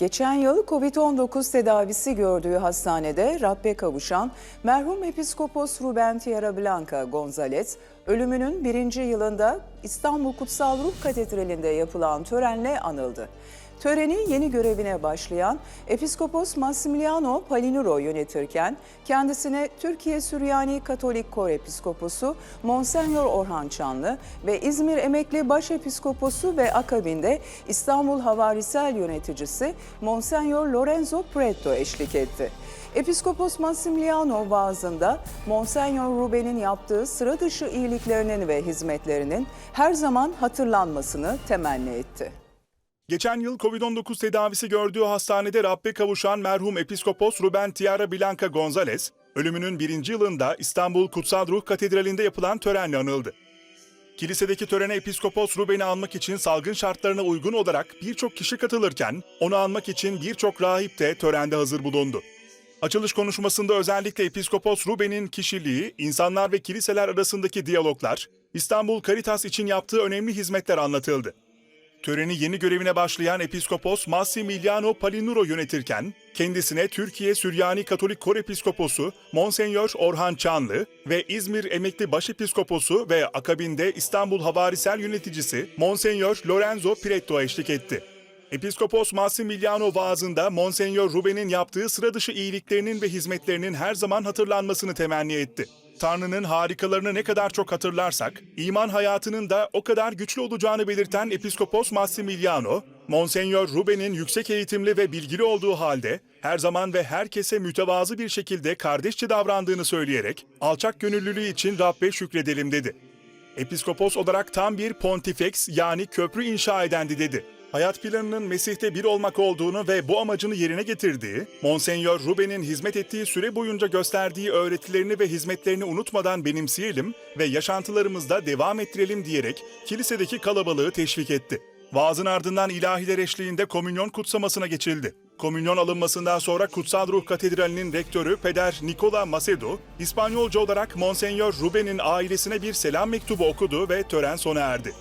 Geçen yıl Covid-19 tedavisi gördüğü hastanede Rabbe kavuşan merhum Episkopos Ruben Tierra Blanca González, ölümünün birinci yılında İstanbul Kutsal Ruh Katedrali'nde yapılan törenle anıldı. Töreni yeni görevine başlayan Episkopos Massimiliano Palinuro yönetirken kendisine Türkiye Süryani Katolik Kor Episkoposu Monsenyor Orhan Çanlı ve İzmir Emekli Başepiskoposu ve akabinde İstanbul Havarisel yöneticisi Monsenyor Lorenzo Preto eşlik etti. Episkopos Massimiliano vaazında Monsenyor Ruben'in yaptığı sıra dışı iyiliklerinin ve hizmetlerinin her zaman hatırlanmasını temenni etti. Geçen yıl Covid-19 tedavisi gördüğü hastanede Rabbe kavuşan merhum Episkopos Ruben Tierra Blanca González, ölümünün birinci yılında İstanbul Kutsal Ruh Katedrali'nde yapılan törenle anıldı. Kilisedeki törene Episkopos Ruben'i anmak için salgın şartlarına uygun olarak birçok kişi katılırken, onu anmak için birçok rahip de törende hazır bulundu. Açılış konuşmasında özellikle Episkopos Ruben'in kişiliği, insanlar ve kiliseler arasındaki diyaloglar, İstanbul Caritas için yaptığı önemli hizmetler anlatıldı. Töreni yeni görevine başlayan Episkopos Massimiliano Palinuro yönetirken, kendisine Türkiye Süryani Katolik Kor Episkoposu Monsenyor Orhan Çanlı ve İzmir Emekli Başepiskoposu ve akabinde İstanbul Havarisel yöneticisi Monsenyor Lorenzo Piretto eşlik etti. Episkopos Massimiliano vaazında Monsenyor Ruben'in yaptığı sıra dışı iyiliklerinin ve hizmetlerinin her zaman hatırlanmasını temenni etti. Tanrı'nın harikalarını ne kadar çok hatırlarsak, iman hayatının da o kadar güçlü olacağını belirten Episkopos Massimiliano, Monsenyor Ruben'in yüksek eğitimli ve bilgili olduğu halde her zaman ve herkese mütevazı bir şekilde kardeşçe davrandığını söyleyerek alçak gönüllülüğü için Rabbe şükredelim dedi. Episkopos olarak tam bir pontifex yani köprü inşa edendi dedi. Hayat planının Mesih'te bir olmak olduğunu ve bu amacını yerine getirdiği, Monsenyor Ruben'in hizmet ettiği süre boyunca gösterdiği öğretilerini ve hizmetlerini unutmadan benimseyelim ve yaşantılarımızda devam ettirelim diyerek kilisedeki kalabalığı teşvik etti. Vaazın ardından ilahiler eşliğinde komünyon kutsamasına geçildi. Komünyon alınmasından sonra Kutsal Ruh Katedrali'nin rektörü Peder Nicola Macedo, İspanyolca olarak Monsenyor Ruben'in ailesine bir selam mektubu okudu ve tören sona erdi.